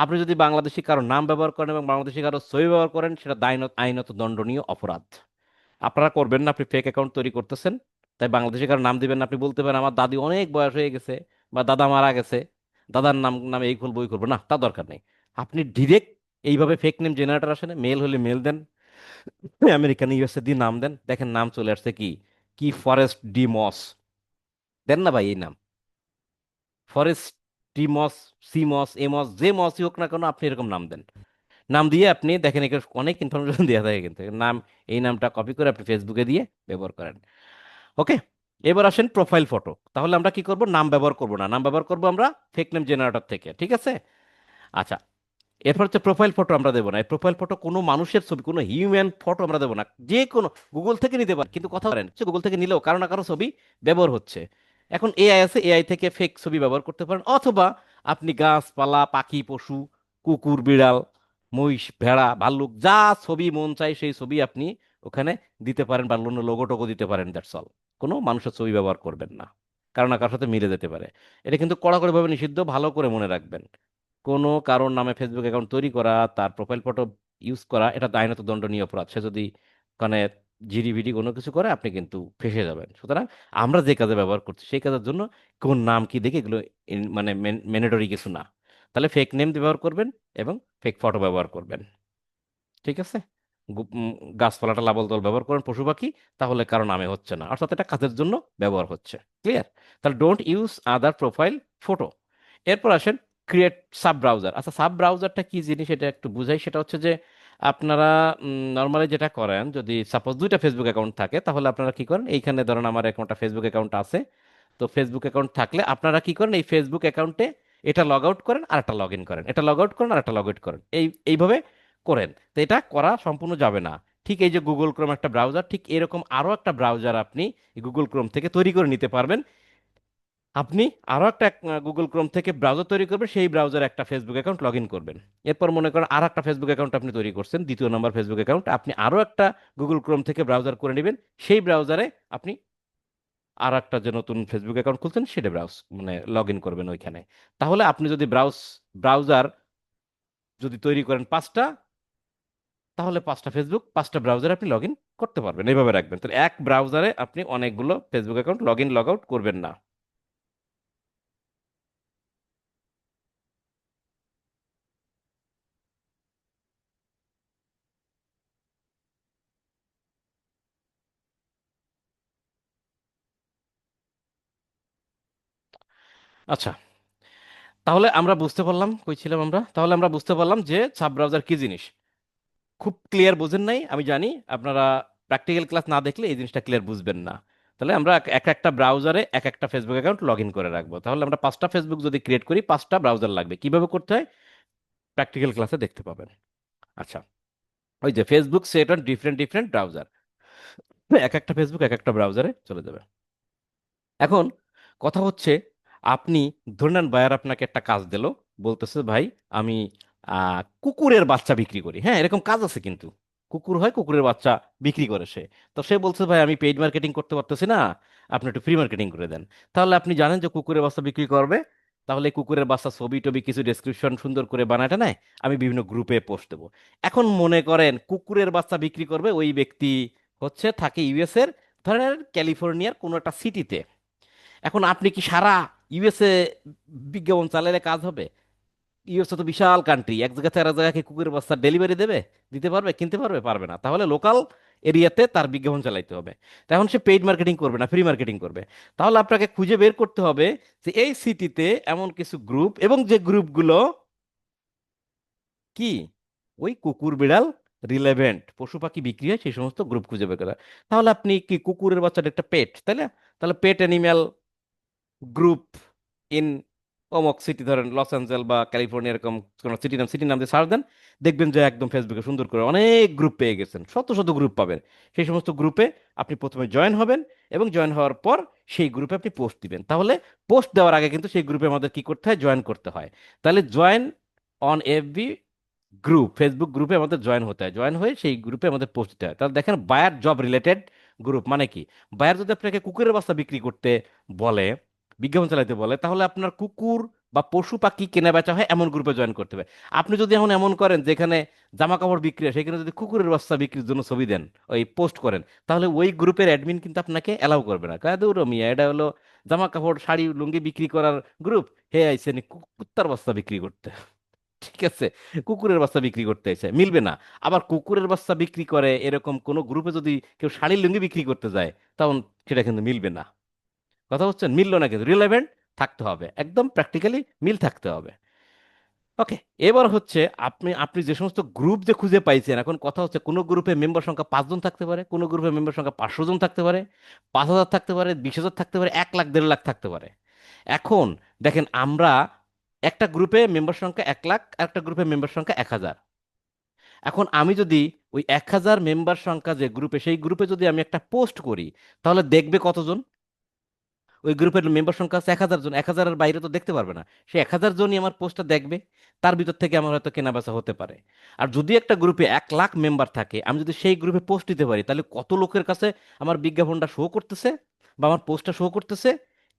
আপনি যদি বাংলাদেশি কারও নাম ব্যবহার করেন এবং বাংলাদেশি কারও ছবি ব্যবহার করেন, সেটা দায়নত আইনত দণ্ডনীয় অপরাধ। আপনারা করবেন না, আপনি ফেক অ্যাকাউন্ট তৈরি করতেছেন, তাই বাংলাদেশে কারও নাম দিবেন না, আপনি বলতে পারেন, আমার দাদি অনেক বয়স হয়ে গেছে বা দাদা মারা গেছে, দাদার নাম, নামে এই খুলবো ওই করব। না, তা দরকার নেই। আপনি ডিরেক্ট এইভাবে ফেক নেম জেনারেটর আসেন মেল হলে মেল দেন আমেরিকান ইউএসএ দিয়ে নাম দেন, দেখেন নাম চলে আসছে কি? কি ফরেস্ট ডি মস দেন না ভাই এই নাম। Forrest T Moss C Moss A Moss যে মসই হোক না কেন, আপনি এরকম নাম দেন। নাম দিয়ে আপনি দেখেন এখানে অনেক ইনফরমেশন দেওয়া থাকে কিন্তু। নাম, এই নামটা কপি করে আপনি ফেসবুকে দিয়ে ব্যবহার করেন। ওকে এবার আসেন প্রোফাইল ফটো তাহলে আমরা কি করব? নাম ব্যবহার করব না। নাম ব্যবহার করব আমরা ফেক নেম জেনারেটর থেকে, ঠিক আছে? আচ্ছা এরপর হচ্ছে প্রোফাইল ফটো আমরা দেবো না। এই প্রোফাইল ফটো কোনো মানুষের ছবি, কোনো হিউম্যান ফটো আমরা দেবো না। যে কোনো গুগল থেকে নিতে পারেন। কিন্তু কথা বলেন গুগল থেকে নিলেও কারও না কারও ছবি ব্যবহার হচ্ছে। এখন এআই আছে এআই থেকে ফেক ছবি ব্যবহার করতে পারেন। অথবা আপনি গাছপালা, পাখি, পশু, কুকুর, বিড়াল মহিষ, ভেড়া, ভাল্লুক, যা ছবি মন চাই সেই ছবি আপনি ওখানে দিতে পারেন বা অন্য লোগো টোগো দিতে পারেন দ্যাটস অল কোনো মানুষের ছবি ব্যবহার করবেন না। কারণ কারোর সাথে মিলে যেতে পারে। এটা কিন্তু কড়াকড়িভাবে নিষিদ্ধ, ভালো করে মনে রাখবেন। কোনো কারোর নামে ফেসবুক অ্যাকাউন্ট তৈরি করা, তার প্রোফাইল ফটো ইউজ করা, এটা আইনত দণ্ডনীয় অপরাধ। সে যদি ওখানে জিডি, ভিডি কোনো কিছু করে, আপনি কিন্তু ফেসে যাবেন। সুতরাং আমরা যে কাজে ব্যবহার করছি, সেই কাজের জন্য কোন নাম কি দেখে এগুলো মানে ম্যান্ডেটরি কিছু না। তাহলে ফেক নেম ব্যবহার করবেন এবং ফেক ফটো ব্যবহার করবেন। ঠিক আছে? গাছপালাটা লাবল তল ব্যবহার করেন পশু পাখি, তাহলে কারও নামে হচ্ছে না। অর্থাৎ এটা কাজের জন্য ব্যবহার হচ্ছে। ক্লিয়ার তাহলে don't use other profile photo এরপর আসেন ক্রিয়েট সাব ব্রাউজার আচ্ছা সাব ব্রাউজারটা কি জিনিস এটা একটু বুঝাই। সেটা হচ্ছে যে আপনারা নর্মালি যেটা করেন, যদি সাপোজ দুইটা ফেসবুক অ্যাকাউন্ট থাকে, তাহলে আপনারা কি করেন? এইখানে ধরেন আমার একটা ফেসবুক অ্যাকাউন্ট আছে। তো ফেসবুক অ্যাকাউন্ট থাকলে আপনারা কি করেন? এই ফেসবুক অ্যাকাউন্টে এটা লগ আউট করেন, আর একটা লগ ইন করেন। এটা লগ আউট করেন, আর একটা লগ আউট করেন। এই, এইভাবে করেন। তো এটা করা সম্পূর্ণ যাবে না। ঠিক এই যে গুগল ক্রোম একটা ব্রাউজার ঠিক এরকম আরও একটা ব্রাউজার আপনি গুগল ক্রোম থেকে তৈরি করে নিতে পারবেন। আপনি আরও একটা গুগল ক্রোম থেকে ব্রাউজার তৈরি করবেন, সেই ব্রাউজারে একটা ফেসবুক অ্যাকাউন্ট লগ ইন করবেন। এরপর মনে করেন আর একটা ফেসবুক অ্যাকাউন্ট আপনি তৈরি করছেন, দ্বিতীয় নম্বর ফেসবুক অ্যাকাউন্ট আপনি আরও একটা গুগল ক্রোম থেকে ব্রাউজার করে নেবেন, সেই ব্রাউজারে আপনি আর একটা যে নতুন ফেসবুক অ্যাকাউন্ট খুলছেন, সেটা ব্রাউজ মানে লগ ইন করবেন ওইখানে। তাহলে আপনি যদি ব্রাউজ ব্রাউজার যদি তৈরি করেন পাঁচটা, তাহলে পাঁচটা ফেসবুক পাঁচটা ব্রাউজারে আপনি লগ ইন করতে পারবেন। এইভাবে রাখবেন। তাহলে এক ব্রাউজারে আপনি অনেকগুলো Facebook account log in log out করবেন না। আচ্ছা তাহলে আমরা বুঝতে পারলাম, কই ছিলাম আমরা? তাহলে আমরা বুঝতে পারলাম যে সাব ব্রাউজার কি জিনিস? খুব ক্লিয়ার বোঝেন নাই, আমি জানি, আপনারা প্র্যাকটিক্যাল ক্লাস না দেখলে এই জিনিসটা ক্লিয়ার বুঝবেন না। তাহলে আমরা এক এক একটা ব্রাউজারে এক একটা ফেসবুক অ্যাকাউন্ট লগ ইন করে রাখব। তাহলে আমরা পাঁচটা ফেসবুক যদি ক্রিয়েট করি, পাঁচটা ব্রাউজার লাগবে। কীভাবে করতে হয়? প্র্যাকটিক্যাল ক্লাসে দেখতে পাবেন। আচ্ছা ওই যে Facebook set on different different browser এক একটা ফেসবুক এক একটা ব্রাউজারে চলে যাবে। এখন কথা হচ্ছে আপনি ধরে নেন বায়ার আপনাকে একটা কাজ দিল, বলতেছে, ভাই, আমি কুকুরের বাচ্চা বিক্রি করি। হ্যাঁ এরকম কাজ আছে কিন্তু। কুকুর হয়, কুকুরের বাচ্চা বিক্রি করে সে। তো সে বলছে, ভাই, আমি পেইড মার্কেটিং করতে পারতেছি না, আপনি একটু ফ্রি মার্কেটিং করে দেন। তাহলে আপনি জানেন যে কুকুরের বাচ্চা বিক্রি করবে, তাহলে কুকুরের বাচ্চা ছবি টবি কিছু ডেসক্রিপশন সুন্দর করে বানাটা নেয় আমি বিভিন্ন গ্রুপে পোস্ট দেবো। এখন মনে করেন কুকুরের বাচ্চা বিক্রি করবে ওই ব্যক্তি হচ্ছে, থাকে ইউএসের ধরেন ক্যালিফোর্নিয়ার কোনো একটা সিটিতে এখন আপনি কি সারা ইউএসএ বিজ্ঞাপন চালালে কাজ হবে। ইউএসএ তো বিশাল কান্ট্রি এক জায়গা থেকে আর এক জায়গায় কি কুকুরের বস্তা ডেলিভারি দেবে? দিতে পারবে, কিনতে পারবে পারবে না। তাহলে লোকাল এরিয়াতে তার বিজ্ঞাপন চালাইতে হবে। তখন সে পেইড মার্কেটিং করবে না ফ্রি মার্কেটিং করবে। তাহলে আপনাকে খুঁজে বের করতে হবে যে এই সিটিতে এমন কিছু গ্রুপ এবং যে গ্রুপগুলো কি? ওই কুকুর বিড়াল রিলেভেন্ট পশু পাখি বিক্রি হয়, সেই সমস্ত গ্রুপ খুঁজে বের করা। তাহলে আপনি কি কুকুরের বাচ্চাটা একটা পেট তাই না তাহলে পেট অ্যানিম্যাল গ্রুপ ইন অমক সিটি ধরেন লস অ্যাঞ্জেল বা ক্যালিফোর্নিয়া এরকম কোনো সিটি নাম সিটি নাম দিয়ে সার্চ দেন, দেখবেন যে একদম ফেসবুকে সুন্দর করে অনেক গ্রুপ পেয়ে গেছেন, শত শত গ্রুপ পাবেন। সেই সমস্ত গ্রুপে আপনি প্রথমে জয়েন হবেন এবং জয়েন হওয়ার পর সেই গ্রুপে আপনি পোস্ট দিবেন। তাহলে পোস্ট দেওয়ার আগে কিন্তু সেই গ্রুপে আমাদের কি করতে হয়? জয়েন করতে হয়। তাহলে join on every group Facebook গ্রুপে আমাদের জয়েন হতে হয়। জয়েন হয়ে সেই গ্রুপে আমাদের পোস্ট দিতে হয়। তাহলে দেখেন বায়ার জব রিলেটেড গ্রুপ মানে কি? বায়ার যদি আপনাকে কুকুরের বাচ্চা বিক্রি করতে বলে বিজ্ঞাপন চালাতে বলে, তাহলে আপনার কুকুর বা পশু পাখি কেনা বেচা হয় এমন গ্রুপে জয়েন করতে হবে। আপনি যদি এখন এমন করেন যেখানে জামা কাপড় বিক্রি হয়, সেখানে যদি কুকুরের বাচ্চা বিক্রির জন্য ছবি দেন, ওই পোস্ট করেন, তাহলে ওই গ্রুপের অ্যাডমিন কিন্তু আপনাকে অ্যালাউ করবে না। কায়দুর মিয়া, এটা হলো জামা কাপড় শাড়ি, লুঙ্গি বিক্রি করার গ্রুপ হে আইসেন কুত্তার বাচ্চা বিক্রি করতে। ঠিক আছে, কুকুরের বাচ্চা বিক্রি করতে এসে, মিলবে না। আবার কুকুরের বাচ্চা বিক্রি করে এরকম কোনো গ্রুপে যদি কেউ শাড়ির লুঙ্গি বিক্রি করতে যায়, তখন সেটা কিন্তু মিলবে না। কথা হচ্ছে মিললো না কিন্তু রিলেভেন্ট থাকতে হবে, একদম প্র্যাকটিক্যালি মিল থাকতে হবে। ওকে এবার হচ্ছে আপনি আপনি যে সমস্ত গ্রুপ যে খুঁজে পাইছেন, এখন কথা হচ্ছে কোনো গ্রুপে মেম্বার সংখ্যা পাঁচজন থাকতে পারে, কোনো গ্রুপে মেম্বার সংখ্যা পাঁচশো জন থাকতে পারে, পাঁচ হাজার থাকতে পারে, বিশ হাজার থাকতে পারে, এক লাখ, দেড় লাখ থাকতে পারে। এখন দেখেন আমরা একটা গ্রুপে মেম্বার সংখ্যা এক লাখ আর একটা গ্রুপে মেম্বার সংখ্যা এক হাজার। এখন আমি যদি ওই এক হাজার মেম্বার সংখ্যা যে গ্রুপে সেই গ্রুপে যদি আমি একটা পোস্ট করি, তাহলে দেখবে কতজন? ওই গ্রুপের মেম্বার সংখ্যা আছে এক হাজার জন, এক হাজারের বাইরে তো দেখতে পারবে না। সে এক হাজার জনই আমার পোস্টটা দেখবে, তার ভিতর থেকে আমার হয়তো কেনা বেচা হতে পারে। আর যদি একটা গ্রুপে এক লাখ মেম্বার থাকে, আমি যদি সেই গ্রুপে পোস্ট দিতে পারি, তাহলে কত লোকের কাছে আমার বিজ্ঞাপনটা শো করতেছে বা আমার পোস্টটা শো করতেছে?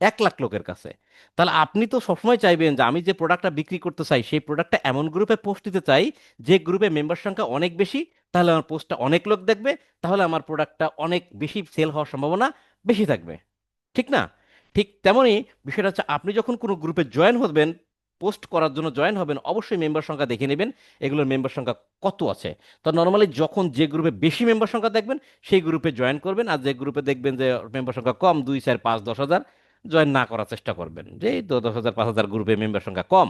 এক লাখ লোকের কাছে। তাহলে আপনি তো সবসময় চাইবেন যে আমি যে প্রোডাক্টটা বিক্রি করতে চাই, সেই প্রোডাক্টটা এমন গ্রুপে পোস্ট দিতে চাই, যে গ্রুপে মেম্বার সংখ্যা অনেক বেশি, তাহলে আমার পোস্টটা অনেক লোক দেখবে, তাহলে আমার প্রোডাক্টটা অনেক বেশি সেল হওয়ার সম্ভাবনা বেশি থাকবে। ঠিক না? ঠিক তেমনই বিষয়টা হচ্ছে আপনি যখন কোনো গ্রুপে জয়েন হবেন পোস্ট করার জন্য জয়েন হবেন, অবশ্যই মেম্বার সংখ্যা দেখে নেবেন, এগুলোর মেম্বার সংখ্যা কত আছে। তো নর্মালি যখন যে গ্রুপে বেশি মেম্বার সংখ্যা দেখবেন, সেই গ্রুপে জয়েন করবেন আর যে গ্রুপে দেখবেন যে মেম্বার সংখ্যা কম, দুই, চার, পাঁচ, দশ হাজার জয়েন না করার চেষ্টা করবেন। যে দশ হাজার, পাঁচ হাজার গ্রুপে মেম্বার সংখ্যা কম,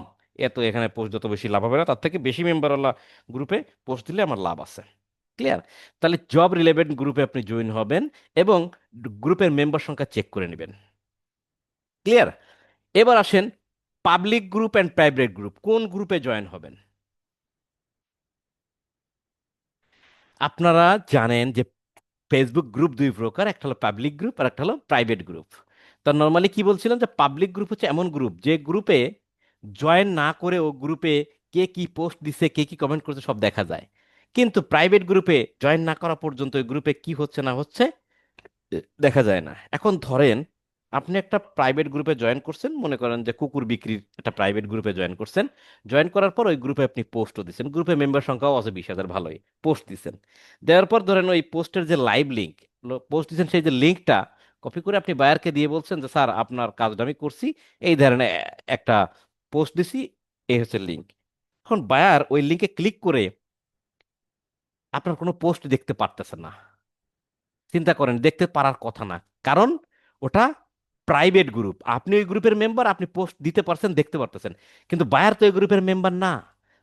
এত এখানে পোস্ট যত বেশি লাভ হবে না, তার থেকে বেশি মেম্বারওয়ালা গ্রুপে পোস্ট দিলে আমার লাভ আছে। ক্লিয়ার তাহলে জব রিলেভেন্ট গ্রুপে আপনি জয়েন হবেন এবং গ্রুপের মেম্বার সংখ্যা চেক করে নেবেন। ক্লিয়ার এবার আসেন public group and private group কোন গ্রুপে জয়েন হবেন? আপনারা জানেন যে ফেসবুক গ্রুপ দুই প্রকার, একটা হলো পাবলিক গ্রুপ আর একটা হলো প্রাইভেট গ্রুপ তো নর্মালি কি বলছিলাম? যে পাবলিক গ্রুপ হচ্ছে এমন গ্রুপ যে গ্রুপে জয়েন না করে ও গ্রুপে কে কি পোস্ট দিছে, কে কি কমেন্ট করছে, সব দেখা যায়। কিন্তু প্রাইভেট গ্রুপে জয়েন না করা পর্যন্ত ওই গ্রুপে কি হচ্ছে না হচ্ছে দেখা যায় না। এখন ধরেন আপনি একটা প্রাইভেট গ্রুপে জয়েন করছেন, মনে করেন যে কুকুর বিক্রির একটা প্রাইভেট গ্রুপে জয়েন করছেন জয়েন করার পর ওই গ্রুপে আপনি পোস্টও দিচ্ছেন। গ্রুপে মেম্বার সংখ্যাও আছে বিশ হাজার ভালোই পোস্ট দিচ্ছেন। দেওয়ার পর ধরেন ওই পোস্টের যে লাইভ লিঙ্ক পোস্ট দিচ্ছেন সেই যে লিঙ্কটা কপি করে আপনি বায়ারকে দিয়ে বলছেন যে, স্যার, আপনার কাজটা আমি করছি, এই ধরনের একটা পোস্ট দিছি এই হচ্ছে লিঙ্ক এখন বায়ার ওই লিঙ্কে ক্লিক করে আপনার কোনো পোস্ট দেখতে পারতেছে না। চিন্তা করেন, দেখতে পারার কথা না। কারণ ওটা প্রাইভেট গ্রুপ আপনি ওই গ্রুপের মেম্বার আপনি পোস্ট দিতে পারছেন, দেখতে পারতেছেন। কিন্তু বায়ার তো ওই গ্রুপের মেম্বার না।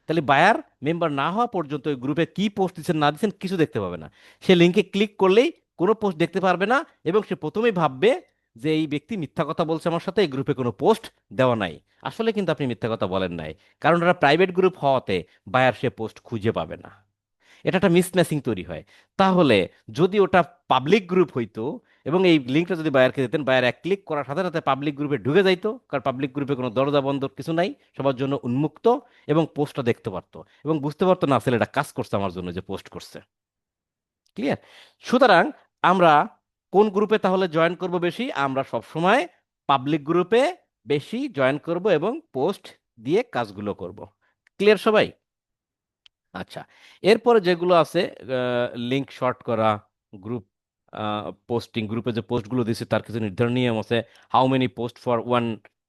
তাহলে বায়ার মেম্বার না হওয়া পর্যন্ত ওই গ্রুপে কি পোস্ট দিচ্ছেন, না দিচ্ছেন, কিছু দেখতে পাবে না। সে লিঙ্কে ক্লিক করলেই কোনো পোস্ট দেখতে পারবে না এবং সে প্রথমেই ভাববে যে এই ব্যক্তি মিথ্যা কথা বলছে আমার সাথে, এই গ্রুপে কোনো পোস্ট দেওয়া নাই। আসলে কিন্তু আপনি মিথ্যা কথা বলেন নাই। কারণ ওরা প্রাইভেট গ্রুপ হওয়াতে বায়ার সে পোস্ট খুঁজে পাবে না। এটা একটা মিসম্যাচিং তৈরি হয়। তাহলে যদি ওটা পাবলিক গ্রুপ হইতো এবং এই লিঙ্কটা যদি বায়ারকে দিতেন বায়ার এক ক্লিক করার সাথে সাথে পাবলিক গ্রুপে ঢুকে যাইতো, কারণ পাবলিক গ্রুপে কোনো দরজা বন্ধ কিছু নাই, সবার জন্য উন্মুক্ত এবং পোস্টটা দেখতে পারতো। এবং বুঝতে পারতো, না ছেলেটা কাজ করছে আমার জন্য যে পোস্ট করছে। ক্লিয়ার সুতরাং আমরা কোন গ্রুপে তাহলে জয়েন করব বেশি? আমরা সব সময় পাবলিক গ্রুপে বেশি জয়েন করব এবং পোস্ট দিয়ে কাজগুলো করব। ক্লিয়ার সবাই? আচ্ছা এরপরে যেগুলো আছে লিঙ্ক শর্ট করা গ্রুপ পোস্টিং গ্রুপে যে পোস্টগুলো দিছে তার কিছু নির্ধারণ নিয়ম আছে। How many post for one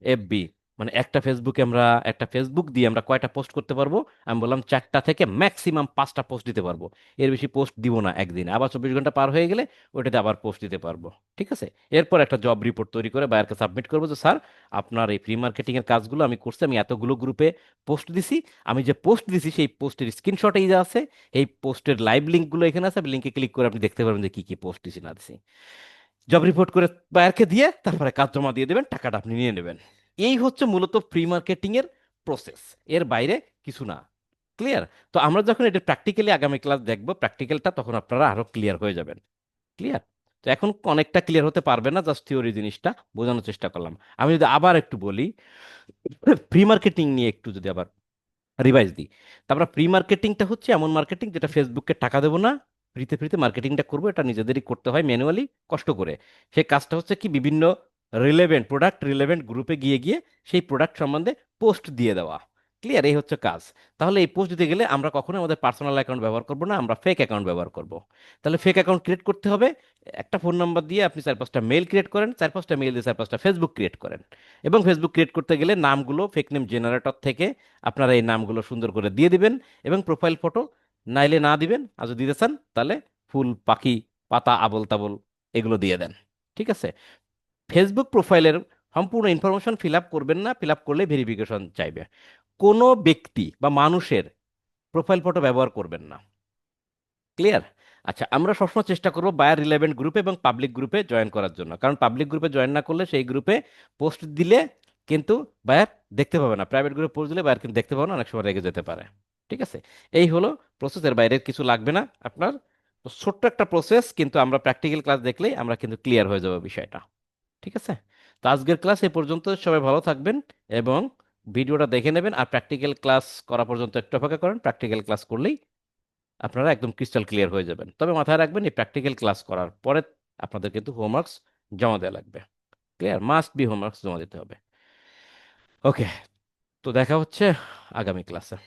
FB মানে একটা ফেসবুকে আমরা, একটা ফেসবুক দিয়ে আমরা কয়টা পোস্ট করতে পারব? আমি বললাম চারটা থেকে ম্যাক্সিমাম পাঁচটা পোস্ট দিতে পারব। এর বেশি পোস্ট দিব না একদিন। আবার চব্বিশ ঘণ্টা পার হয়ে গেলে ওইটাতে আবার পোস্ট দিতে পারব। ঠিক আছে? এরপর একটা জব রিপোর্ট তৈরি করে বায়ারকে সাবমিট করব যে, স্যার, আপনার এই প্রি মার্কেটিংয়ের কাজগুলো আমি করছি, আমি এতগুলো গ্রুপে পোস্ট দিছি। আমি যে পোস্ট দিছি সেই পোস্টের স্ক্রিনশট এই যে আছে, এই পোস্টের লাইভ লিঙ্কগুলো এখানে আছে। লিঙ্কে ক্লিক করে আপনি দেখতে পারবেন যে কী কী পোস্ট দিছি না দিছি। জব রিপোর্ট করে বায়ারকে দিয়ে তারপরে কাজ জমা দিয়ে দেবেন, টাকাটা আপনি নিয়ে নেবেন। এই হচ্ছে মূলত প্রি মার্কেটিং এর প্রসেস এর বাইরে কিছু না। ক্লিয়ার তো আমরা যখন এটা প্র্যাকটিক্যালি আগামী ক্লাস দেখব প্র্যাকটিক্যালটা তখন আপনারা আরও ক্লিয়ার হয়ে যাবেন। ক্লিয়ার তো এখন অনেকটা ক্লিয়ার হতে পারবে না জাস্ট থিওরি জিনিসটা বোঝানোর চেষ্টা করলাম। আমি যদি আবার একটু বলি প্রি মার্কেটিং নিয়ে একটু যদি আবার রিভাইজ দিই তারপরে প্রি মার্কেটিংটা হচ্ছে এমন মার্কেটিং যেটা ফেসবুককে টাকা দেবো না, ফ্রিতে ফ্রিতে মার্কেটিংটা করব, এটা নিজেদেরই করতে হয় ম্যানুয়ালি কষ্ট করে। সেই কাজটা হচ্ছে কি, বিভিন্ন রিলেভেন্ট প্রোডাক্ট রিলেভেন্ট গ্রুপে গিয়ে গিয়ে সেই প্রোডাক্ট সম্বন্ধে পোস্ট দিয়ে দেওয়া। ক্লিয়ার এই হচ্ছে কাজ। তাহলে এই পোস্ট দিতে গেলে আমরা কখনোই আমাদের পার্সোনাল অ্যাকাউন্ট ব্যবহার করব না, আমরা ফেক অ্যাকাউন্ট ব্যবহার করব। তাহলে ফেক অ্যাকাউন্ট ক্রিয়েট করতে হবে। একটা ফোন নাম্বার দিয়ে আপনি চার পাঁচটা মেল ক্রিয়েট করেন, চার পাঁচটা মেল দিয়ে চার পাঁচটা ফেসবুক ক্রিয়েট করেন। এবং ফেসবুক ক্রিয়েট করতে গেলে নামগুলো ফেক নেম জেনারেটর থেকে আপনারা এই নামগুলো সুন্দর করে দিয়ে দিবেন এবং প্রোফাইল ফটো নাইলে না দিবেন আর যদি দিতে চান, তাহলে ফুল, পাখি, পাতা আবল তাবল এগুলো দিয়ে দেন। ঠিক আছে? ফেসবুক প্রোফাইলের সম্পূর্ণ ইনফরমেশন ফিল আপ করবেন না ফিল আপ করলে ভেরিফিকেশন চাইবে। কোনো ব্যক্তি বা মানুষের প্রোফাইল ফটো ব্যবহার করবেন না। ক্লিয়ার আচ্ছা আমরা সবসময় চেষ্টা করব বায়ার রিলেভেন্ট গ্রুপে এবং পাবলিক গ্রুপে জয়েন করার জন্য। কারণ পাবলিক গ্রুপে জয়েন না করলে সেই গ্রুপে পোস্ট দিলে কিন্তু বায়ার দেখতে পাবে না। প্রাইভেট গ্রুপে পোস্ট দিলে বায়ার কিন্তু দেখতে পাবে না, অনেক সময় রেগে যেতে পারে। ঠিক আছে? এই হলো প্রসেসের বাইরে কিছু লাগবে না আপনার। ছোট্ট একটা প্রসেস কিন্তু আমরা প্র্যাকটিক্যাল ক্লাস দেখলেই আমরা কিন্তু ক্লিয়ার হয়ে যাব বিষয়টা। ঠিক আছে? তো আজকের ক্লাস এ পর্যন্ত। সবাই ভালো থাকবেন এবং ভিডিওটা দেখে নেবেন আর প্র্যাকটিক্যাল ক্লাস করা পর্যন্ত একটু অপেক্ষা করেন। প্র্যাকটিক্যাল ক্লাস করলেই আপনারা একদম ক্রিস্টাল ক্লিয়ার হয়ে যাবেন। তবে মাথায় রাখবেন, এই প্র্যাকটিক্যাল ক্লাস করার পরে আপনাদের কিন্তু হোমওয়ার্কস জমা দেওয়া লাগবে। ক্লিয়ার মাস্ট বি হোমওয়ার্কস জমা দিতে হবে। ওকে তো দেখা হচ্ছে আগামী ক্লাসে